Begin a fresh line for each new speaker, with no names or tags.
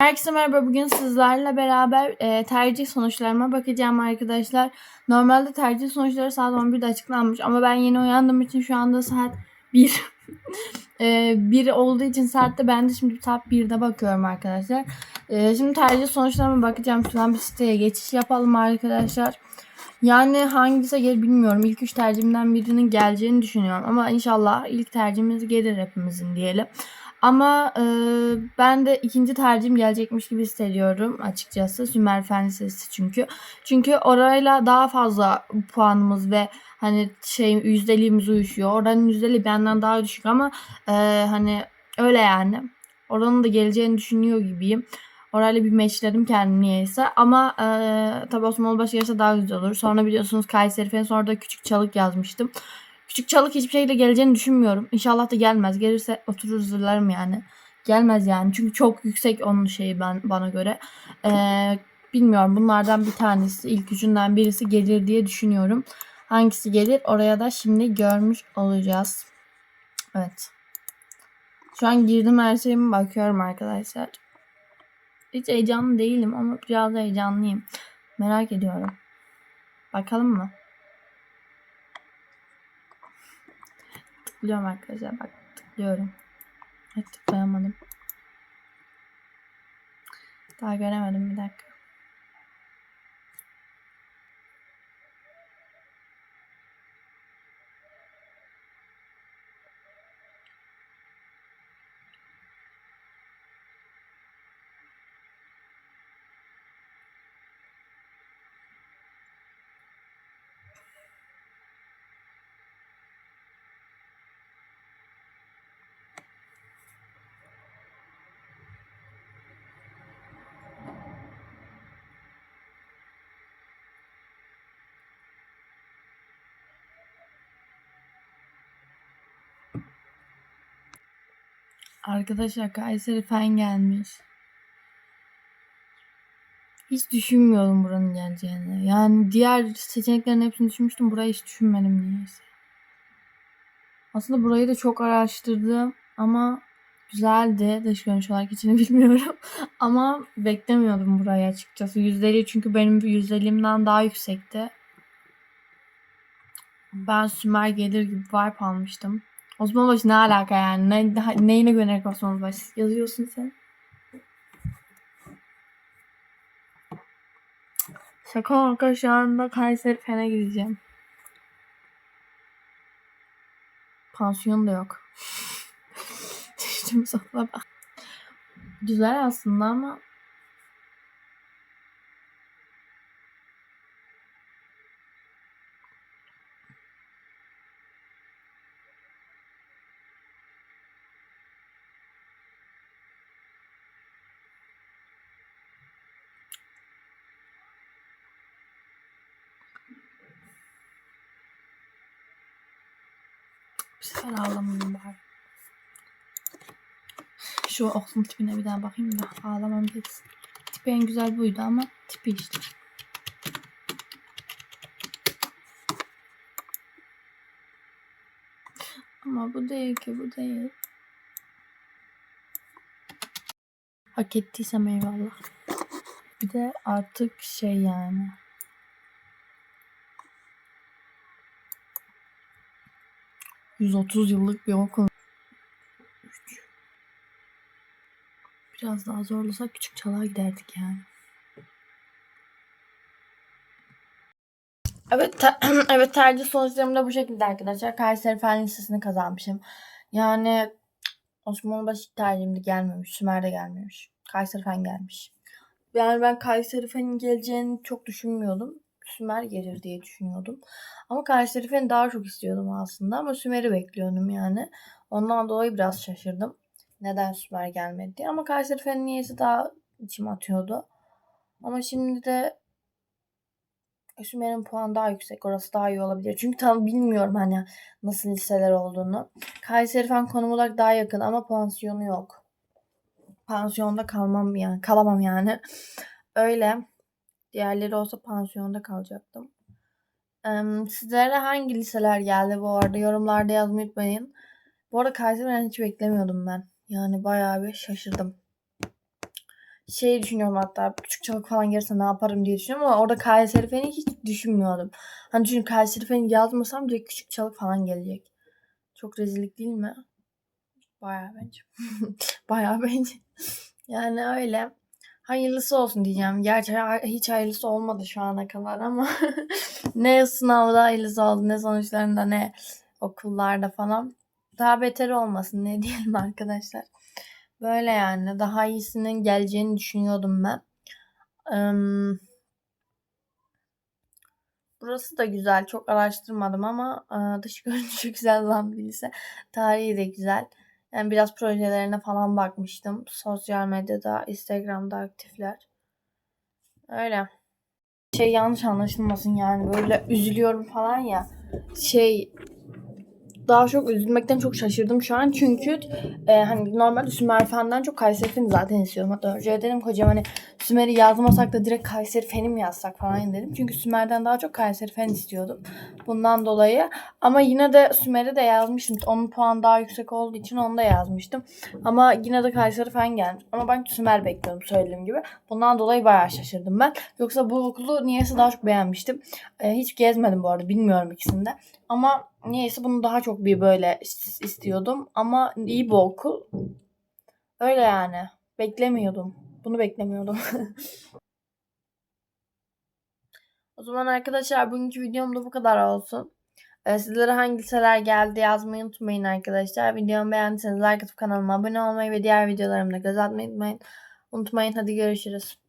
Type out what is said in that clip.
Herkese merhaba. Bugün sizlerle beraber e, tercih sonuçlarıma bakacağım arkadaşlar. Normalde tercih sonuçları saat 11'de açıklanmış ama ben yeni uyandığım için şu anda saat 1. e, 1 olduğu için saatte ben de şimdi saat 1'de bakıyorum arkadaşlar. E, şimdi tercih sonuçlarıma bakacağım. Şuradan bir siteye geçiş yapalım arkadaşlar. Yani hangisi gelir bilmiyorum. İlk üç tercihimden birinin geleceğini düşünüyorum. Ama inşallah ilk tercihimiz gelir hepimizin diyelim. Ama e, ben de ikinci tercihim gelecekmiş gibi hissediyorum açıkçası. Sümer Fen Lisesi çünkü. Çünkü orayla daha fazla puanımız ve hani şey yüzdeliğimiz uyuşuyor. Oranın yüzdeliği benden daha düşük ama e, hani öyle yani. Oranın da geleceğini düşünüyor gibiyim. Orayla bir meçledim kendim niyeyse. Ama e, tabii Osmanlıbaşı gelirse daha güzel olur. Sonra biliyorsunuz Kayseri Fen sonra da Küçük Çalık yazmıştım. Küçük Çalık hiçbir şekilde geleceğini düşünmüyorum. İnşallah da gelmez. Gelirse otururuz zırlarım yani. Gelmez yani. Çünkü çok yüksek onun şeyi ben bana göre. Ee, bilmiyorum bunlardan bir tanesi ilk üçünden birisi gelir diye düşünüyorum. Hangisi gelir oraya da şimdi görmüş olacağız. Evet. Şu an girdim her şeyime bakıyorum arkadaşlar. Hiç heyecanlı değilim ama biraz heyecanlıyım. Merak ediyorum. Bakalım mı? Tıklıyorum arkadaşlar. Bak tıklıyorum. Evet tıklayamadım. Daha göremedim bir dakika. Arkadaşlar Kayseri Fen gelmiş. Hiç düşünmüyordum buranın geleceğini. Yani diğer seçeneklerin hepsini düşünmüştüm. Burayı hiç düşünmedim niyeyse. Aslında burayı da çok araştırdım ama güzeldi. Dış görünüş olarak içini bilmiyorum. ama beklemiyordum burayı açıkçası. Yüzdeli çünkü benim yüzdeliğimden daha yüksekti. Ben Sümer gelir gibi vibe almıştım. Osmanlıbaşı ne alaka yani? Ne, neyine güvenerek Osmanlıbaşı yazıyorsun sen? Şaka maka şu anda Kayseri Fen'e gideceğim. Pansiyon da yok. Düştüm sonra bak. Güzel aslında ama Bir sefer ağlamayayım bari. Şu oksun tipine bir daha bakayım da ağlamam geçsin. Tipi en güzel buydu ama tipi işte. Ama bu değil ki bu değil. Hak ettiysem eyvallah. Bir de artık şey yani. ...130 yıllık bir okul. Biraz daha zorlasak küçük çalığa giderdik yani. Evet, te- evet tercih sonuçlarım da bu şekilde arkadaşlar. Kayseri Fen Lisesi'ni kazanmışım. Yani Osmanlıbaşı tercihimde gelmemiş. Sümer'de gelmemiş. Kayseri Fen gelmiş. Yani ben Kayseri Fen'in geleceğini çok düşünmüyordum. Sümer gelir diye düşünüyordum. Ama Kayseri Fen'i daha çok istiyordum aslında. Ama Sümer'i bekliyordum yani. Ondan dolayı biraz şaşırdım. Neden Sümer gelmedi diye. Ama Kayseri Fen'i niyeyse daha içim atıyordu. Ama şimdi de Sümer'in puanı daha yüksek. Orası daha iyi olabilir. Çünkü tam bilmiyorum hani nasıl liseler olduğunu. Kayseri Fen konum olarak daha yakın ama pansiyonu yok. Pansiyonda kalmam yani. Kalamam yani. Öyle. Diğerleri olsa pansiyonda kalacaktım. Sizlere hangi liseler geldi bu arada? Yorumlarda yazmayı unutmayın. Bu arada Kayseri'den hiç beklemiyordum ben. Yani bayağı bir şaşırdım. şey düşünüyorum hatta küçük çalık falan gelirse ne yaparım diye düşünüyorum ama orada Kayseri Fen'i hiç düşünmüyordum. Hani çünkü Kayseri Fen'i yazmasam direkt küçük çalık falan gelecek. Çok rezillik değil mi? Bayağı bence. Bayağı bence. Yani öyle. Hayırlısı olsun diyeceğim. Gerçi hiç hayırlısı olmadı şu ana kadar ama ne sınavda hayırlısı oldu ne sonuçlarında ne okullarda falan. Daha beter olmasın ne diyelim arkadaşlar. Böyle yani daha iyisinin geleceğini düşünüyordum ben. Eee, burası da güzel. Çok araştırmadım ama eee, dış görünüşü güzel olan birisi. Tarihi de güzel. Yani biraz projelerine falan bakmıştım. Sosyal medyada, Instagram'da aktifler. Öyle. Şey yanlış anlaşılmasın yani böyle üzülüyorum falan ya. Şey daha çok üzülmekten çok şaşırdım şu an. Çünkü e, hani normalde Sümer Fen'den çok Kayseri Fen'i zaten istiyorum. Hatta önce dedim kocam hani Sümer'i yazmasak da direkt Kayseri Fen'i mi yazsak falan dedim. Çünkü Sümer'den daha çok Kayseri Fen istiyordum. Bundan dolayı. Ama yine de Sümer'i de yazmıştım. Onun puan daha yüksek olduğu için onu da yazmıştım. Ama yine de Kayseri Fen gelmiş. Ama ben Sümer bekliyordum söylediğim gibi. Bundan dolayı bayağı şaşırdım ben. Yoksa bu okulu niyeyse daha çok beğenmiştim. E, hiç gezmedim bu arada. Bilmiyorum ikisinde. Ama niyeyse bunu daha çok bir böyle is- istiyordum. Ama iyi bir okul. Öyle yani. Beklemiyordum. Bunu beklemiyordum. o zaman arkadaşlar bugünkü videom da bu kadar olsun. Ee, sizlere hangi liseler geldi yazmayı unutmayın arkadaşlar. Videomu beğendiyseniz like atıp kanalıma abone olmayı ve diğer videolarımda göz atmayı unutmayın. Unutmayın. Hadi görüşürüz.